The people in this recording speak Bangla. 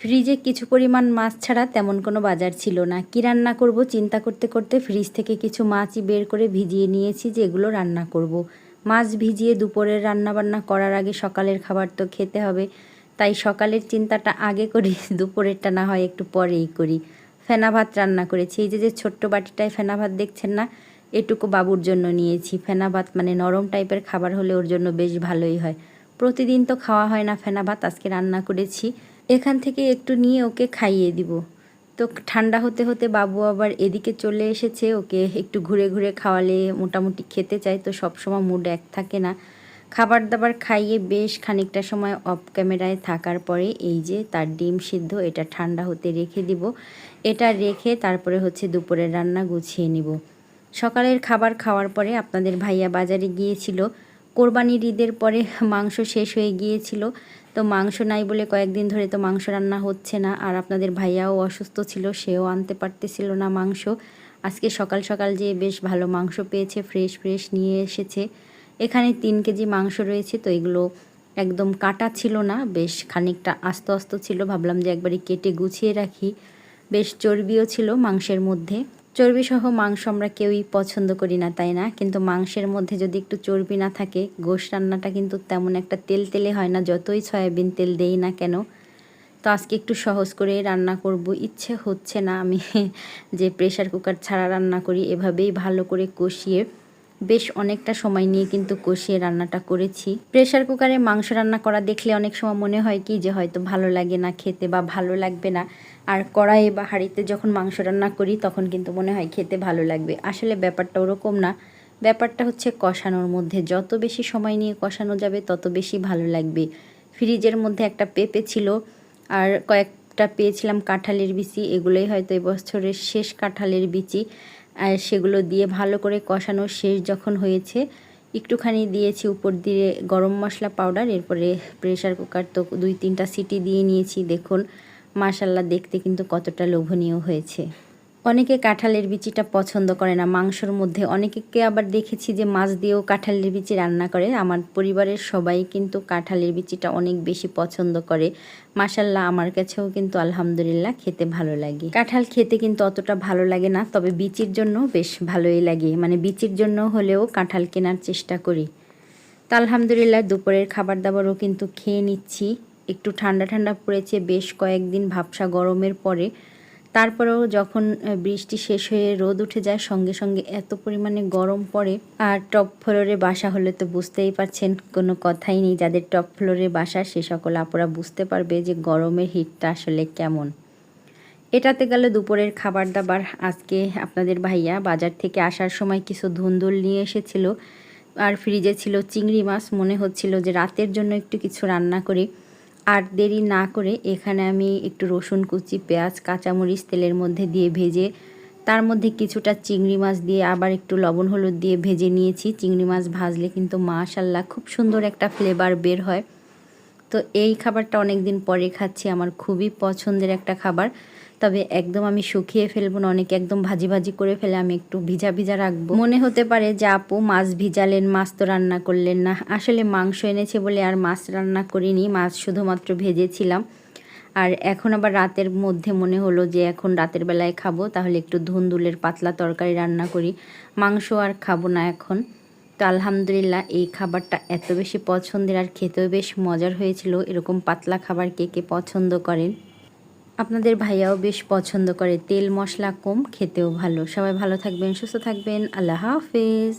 ফ্রিজে কিছু পরিমাণ মাছ ছাড়া তেমন কোনো বাজার ছিল না। কি রান্না করব চিন্তা করতে করতে ফ্রিজ থেকে কিছু মাছই বের করে ভিজিয়ে নিয়েছি যে এগুলো রান্না করব। মাছ ভিজিয়ে দুপুরের রান্না বান্না করার আগে সকালের খাবার তো খেতে হবে। তাই সকালের চিন্তাটা আগে করি, দুপুরেরটা না হয় একটু পরেই করি। ফেনা ভাত রান্না করেছি। এই যে যে ছোট্ট বাটিটায় ফেনা ভাত দেখছেন না? এটুকু বাবুর জন্য নিয়েছি। ফেনা ভাত মানে নরম টাইপের খাবার হলে ওর জন্য বেশ ভালোই হয়। প্রতিদিন তো খাওয়া হয় না ফেনা ভাত। আজকে রান্না করেছি। এখান থেকে একটু নিয়ে ওকে খাইয়ে দিব। তো ঠান্ডা হতে হতে বাবু আবার এদিকে চলে এসেছে, ওকে একটু ঘুরে ঘুরে খাওয়ালে মোটামুটি খেতে চায়, তো সবসময় মুড এক থাকে না। খাবার দাবার খাইয়ে বেশ খানিকটা সময় অফ ক্যামেরায় থাকার পরে এই যে তার ডিম সিদ্ধ, এটা ঠান্ডা হতে রেখে দিব। এটা রেখে তারপরে হচ্ছে দুপুরের রান্না গুছিয়ে নিব। সকালের খাবার খাওয়ার পরে আপনাদের ভাইয়া বাজারে গিয়েছিল। কোরবানির ঈদের পরে মাংস শেষ হয়ে গিয়েছিল। তো মাংস নাই বলে কয়েকদিন ধরে তো মাংস রান্না হচ্ছে না, আর আপনাদের ভাইয়াও অসুস্থ ছিল, সেও আনতে পারতেছিল না মাংস। আজকে সকাল সকাল যে বেশ ভালো মাংস পেয়েছে ফ্রেশ ফ্রেশ নিয়ে এসেছে। এখানে তিন কেজি মাংস রয়েছে, তো এগুলো একদম কাটা ছিল না, বেশ খানিকটা আস্ত আস্ত ছিল। ভাবলাম যে একবারই কেটে গুছিয়ে রাখি। বেশ চর্বিও ছিল মাংসের মধ্যে। চর্বি সহ মাংস আমরা কেউই পছন্দ করি না, তাই না? কিন্তু মাংসের মধ্যে যদি একটু চর্বি না থাকে, গোশ রান্নাটা কিন্তু তেমন একটা তেল তেলে হয় না, যতই সয়াবিন তেল দেই না কেন। তো আজকে একটু সহজ করে রান্না করব, ইচ্ছে হচ্ছে না আমি যে প্রেশার কুকার ছাড়া রান্না করি, এভাবেই ভালো করে কষিয়ে বেশ অনেকটা সময় নিয়ে কিন্তু কষিয়ে রান্নাটা করেছি। প্রেশার কুকারে মাংস রান্না করা দেখলে অনেক সময় মনে হয় কি যে হয়তো ভালো লাগে না খেতে বা ভালো লাগবে না। আর কড়াইয়ে বা হাঁড়িতে যখন মাংস রান্না করি, তখন কিন্তু মনে হয় খেতে ভালো লাগবে। আসলে ব্যাপারটা ওরকম না। ব্যাপারটা হচ্ছে কষানোর মধ্যে। যত বেশি সময় নিয়ে কষানো যাবে, তত বেশি ভালো লাগবে। ফ্রিজের মধ্যে একটা পেঁপে ছিল, আর কয়েকটা পেয়েছিলাম কাঁঠালের বিচি। এগুলোই হয়তো এবছরের শেষ কাঁঠালের বিচি। আর সেগুলো দিয়ে ভালো করে কষানো শেষ যখন হয়েছে, একটুখানি দিয়েছি উপর দিয়ে গরম মশলা পাউডার। এরপরে প্রেশার কুকার তো দুই তিনটা সিটি দিয়ে নিয়েছি, দেখুন। মাশাল্লাহ দেখতে কিন্তু কতটা লোভনীয় হয়েছে। অনেকে কাঁঠালের বিচিটা পছন্দ করে না, মাংসর মধ্যে। অনেকে আবার দেখেছি যে মাছ দিয়েও কাঁঠালের বিচি রান্না করে। আমার পরিবারের সবাই কিন্তু কাঁঠালের বিচিটা অনেক বেশি পছন্দ করে। মাসাল্লাহ আমার কাছেও কিন্তু আলহামদুলিল্লাহ খেতে ভালো লাগে। কাঁঠাল খেতে কিন্তু অতটা ভালো লাগে না, তবে বিচির জন্য বেশ ভালোই লাগে। মানে বিচির জন্য হলেও কাঁঠাল কেনার চেষ্টা করি। তা আলহামদুলিল্লাহ, দুপুরের খাবার দাবারও কিন্তু খেয়ে নিচ্ছি। একটু ঠান্ডা ঠান্ডা পড়েছে, বেশ কয়েকদিন ভাবসা গরমের পরে। তারপরেও যখন বৃষ্টি শেষ হয়ে রোদ উঠে যায়, সঙ্গে সঙ্গে এত পরিমাণে গরম পড়ে। আর টপ ফ্লোরে বাসা হলে তো বুঝতেই পারছেন, কোনো কথাই নেই। যাদের টপ ফ্লোরে বাসা, সে সকল আপুরা বুঝতে পারবে যে গরমের হিটটা আসলে কেমন। এটাতে গেল দুপুরের খাবার দাবার আজকে আপনাদের ভাইয়া বাজার থেকে আসার সময় কিছু ধুন্দুল নিয়ে এসেছিল। আর ফ্রিজে ছিল চিংড়ি মাছ। মনে হচ্ছিল যে রাতের জন্য একটু কিছু রান্না করি। আর দেরি না করে এখানে আমি একটু রসুন কুচি, পেঁয়াজ, কাঁচামরিচ তেলের মধ্যে দিয়ে ভেজে, তার মধ্যে কিছুটা চিংড়ি মাছ দিয়ে আবার একটু লবণ হলুদ দিয়ে ভেজে নিয়েছি। চিংড়ি মাছ ভাজলে কিন্তু মাশাল্লাহ খুব সুন্দর একটা ফ্লেভার বের হয়। তো এই খাবারটা অনেক দিন পরে খাচ্ছি, আমার খুবই পছন্দের একটা খাবার। তবে একদম আমি শুকিয়ে ফেলব না, অনেকে একদম ভাজি ভাজি করে ফেলে, আমি একটু ভিজা ভিজা রাখব। মনে হতে পারে যে আপু মাছ ভিজালেন, মাছ তো রান্না করলেন না। আসলে মাংস এনেছে বলে আর মাছ রান্না করিনি, মাছ শুধুমাত্র ভেজেছিলাম। আর এখন আবার রাতের মধ্যে মনে হলো যে এখন রাতের বেলায় খাব, তাহলে একটু ধুন্দুলের পাতলা তরকারি রান্না করি। মাংস আর খাব না এখন। তো আলহামদুলিল্লাহ, এই খাবারটা এত বেশি পছন্দের আর খেতেও বেশ মজার হয়েছিল। এরকম পাতলা খাবার কে কে পছন্দ করেন? আপনাদের ভাইয়াও বেশ পছন্দ করে তেল মশলা কম, খেতেও ভালো। সবাই ভালো থাকবেন, সুস্থ থাকবেন। আল্লাহ হাফেজ।